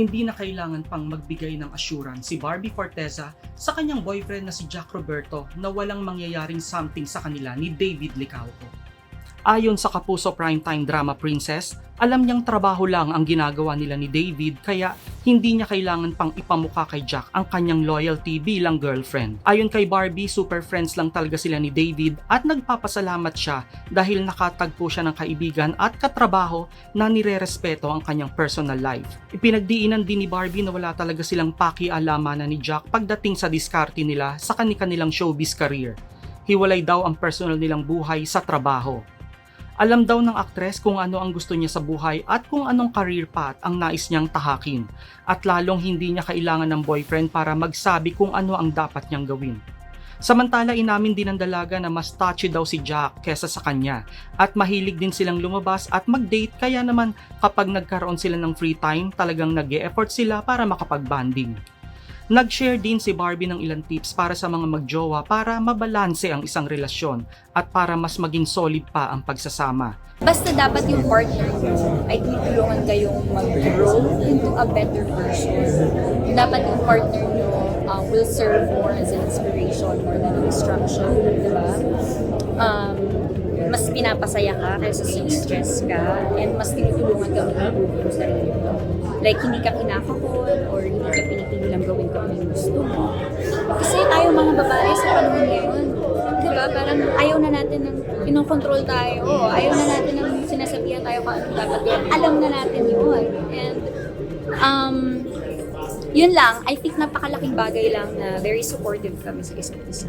hindi na kailangan pang magbigay ng assurance si Barbie Forteza sa kanyang boyfriend na si Jack Roberto na walang mangyayaring something sa kanila ni David Licauco. Ayon sa Kapuso Primetime Drama Princess, alam niyang trabaho lang ang ginagawa nila ni David kaya hindi niya kailangan pang ipamukha kay Jack ang kanyang loyalty bilang girlfriend. Ayon kay Barbie, super friends lang talaga sila ni David at nagpapasalamat siya dahil nakatagpo siya ng kaibigan at katrabaho na nire-respeto ang kanyang personal life. Ipinagdiinan din ni Barbie na wala talaga silang pakialaman na ni Jack pagdating sa diskarte nila sa kanilang showbiz career. Hiwalay daw ang personal nilang buhay sa trabaho. Alam daw ng aktres kung ano ang gusto niya sa buhay at kung anong career path ang nais niyang tahakin at lalong hindi niya kailangan ng boyfriend para magsabi kung ano ang dapat niyang gawin. Samantala inamin din ng dalaga na mas touchy daw si Jack kesa sa kanya at mahilig din silang lumabas at mag-date kaya naman kapag nagkaroon sila ng free time talagang nag effort sila para makapag-banding. Nag-share din si Barbie ng ilang tips para sa mga magjowa para mabalanse ang isang relasyon at para mas maging solid pa ang pagsasama. Basta dapat yung partner ay tutulungan kayong mag-grow into a better version. Dapat yung partner nyo uh, will serve more as an inspiration more than an instruction, di ba? Um, pinapasaya ka kaysa stress ka and mas tinutulungan ka mag-improve yung sarili mo. Like, hindi ka kinakakon or hindi ka pinipigilang gawin kung ano gusto mo. Kasi tayo mga babae sa panahon ngayon, di ba? Parang ayaw na natin ng pinokontrol tayo. Ayaw na natin ng sinasabihan tayo kung ano dapat gawin. Alam na natin yun. And, um, yun lang, I think napakalaking bagay lang na very supportive kami sa isa't isa.